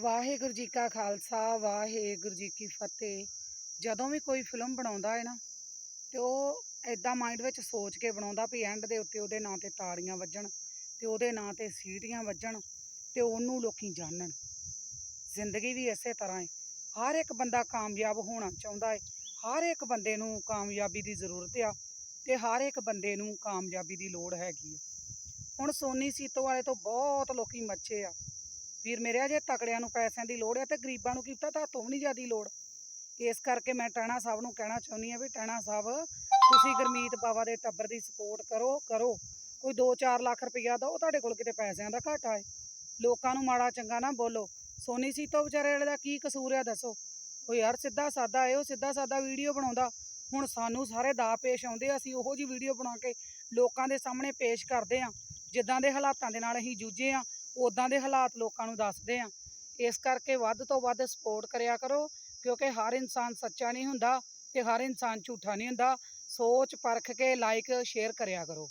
ਵਾਹਿਗੁਰੂ ਜੀ ਕਾ ਖਾਲਸਾ, ਵਾਹਿਗੁਰੂ ਜੀ ਕੀ ਫਤਿਹ। ਜਦੋਂ ਵੀ ਕੋਈ ਫਿਲਮ ਬਣਾਉਂਦਾ ਹੈ ਨਾ, ਤੇ ਉਹ ਐਦਾਂ ਮਾਈਂਡ ਵਿੱਚ ਸੋਚ ਕੇ ਬਣਾਉਂਦਾ ਵੀ ਐਂਡ ਦੇ ਉੱਤੇ ਉਹਦੇ ਨਾਂ ਤੇ ਤਾੜੀਆਂ ਵੱਜਣ, ਤੇ ਉਹਦੇ ਨਾਂ ਤੇ ਸੀਟੀਆਂ ਵੱਜਣ, ਤੇ ਉਹਨੂੰ ਲੋਕੀ ਜਾਣਨ। ਜ਼ਿੰਦਗੀ ਵੀ ਇਸੇ ਤਰ੍ਹਾਂ ਹੈ। ਹਰ ਇੱਕ ਬੰਦਾ ਕਾਮਯਾਬ ਹੋਣਾ ਚਾਹੁੰਦਾ ਹੈ। ਹਰ ਇੱਕ ਬੰਦੇ ਨੂੰ ਕਾਮਯਾਬੀ ਦੀ ਜ਼ਰੂਰਤ ਆ, ਤੇ ਹਰ ਇੱਕ ਬੰਦੇ ਨੂੰ ਕਾਮਯਾਬੀ ਦੀ ਲੋੜ ਹੈਗੀ ਆ। ਹੁਣ ਸੋਨੀ ਸੀਤੋ ਵਾਲੇ ਤੋਂ ਬਹੁਤ ਲੋਕੀ ਮੱਚੇ ਆ। ਵੀਰ ਮੇਰੇ ਅਜੇ ਤਕੜਿਆਂ ਨੂੰ ਪੈਸਿਆਂ ਦੀ ਲੋੜ ਹੈ ਤੇ ਗਰੀਬਾਂ ਨੂੰ ਕੀਤਾ ਤਾਂ ਤੋਂ ਵੀ ਨਹੀਂ ਜ਼ਿਆਦੀ ਲੋੜ। ਇਸ ਕਰਕੇ ਮੈਂ ਟਹਿਣਾ ਸਾਹਿਬ ਨੂੰ ਕਹਿਣਾ ਚਾਹੁੰਦੀ ਹਾਂ ਵੀ ਟਹਿਣਾ ਸਾਹਿਬ, ਤੁਸੀਂ ਗੁਰਮੀਤ ਬਾਵਾ ਦੇ ਟੱਬਰ ਦੀ ਸਪੋਰਟ ਕਰੋ ਕਰੋ। ਕੋਈ 2-4 ਲੱਖ ਰੁਪਈਆ ਉਹ ਤੁਹਾਡੇ ਕੋਲ ਕਿਤੇ ਪੈਸਿਆਂ ਦਾ ਘਾਟਾ ਹੈ। ਲੋਕਾਂ ਨੂੰ ਮਾੜਾ ਚੰਗਾ ਨਾ ਬੋਲੋ। ਸੋਨੀ ਸੀਤੋ ਵਿਚਾਰੇ ਵਾਲੇ ਦਾ ਕੀ ਕਸੂਰ ਆ ਦੱਸੋ। ਉਹ ਯਾਰ ਸਿੱਧਾ ਸਾਦਾ ਹੈ ਉਹ ਸਿੱਧਾ ਸਾਦਾ ਵੀਡੀਓ ਬਣਾਉਂਦਾ। ਹੁਣ ਸਾਨੂੰ ਸਾਰੇ ਦਾ ਪੇਸ਼ ਆਉਂਦੇ ਅਸੀਂ ਉਹੋ ਜੀ ਵੀਡੀਓ ਬਣਾ ਕੇ ਲੋਕਾਂ ਦੇ ਸਾਹਮਣੇ ਪੇਸ਼ ਕਰਦੇ ਆ। ਜਿੱਦਾਂ ਦੇ ਹਾਲਾਤਾਂ ਦੇ ਨਾਲ ਅਸੀਂ ਜੂਝੇ ਆ ਉਦਾਂ ਦੇ ਹਾਲਾਤ ਲੋਕਾਂ ਨੂੰ ਦੱਸਦੇ ਆ। ਇਸ ਕਰਕੇ ਵੱਧ ਤੋਂ ਵੱਧ ਸਪੋਰਟ ਕਰਿਆ ਕਰੋ, ਕਿਉਂਕਿ ਹਰ ਇਨਸਾਨ ਸੱਚਾ ਨਹੀਂ ਹੁੰਦਾ ਤੇ ਹਰ ਇਨਸਾਨ ਝੂਠਾ ਨਹੀਂ ਹੁੰਦਾ। ਸੋਚ, ਪਰਖ ਕੇ ਲਾਈਕ ਸ਼ੇਅਰ ਕਰਿਆ ਕਰੋ।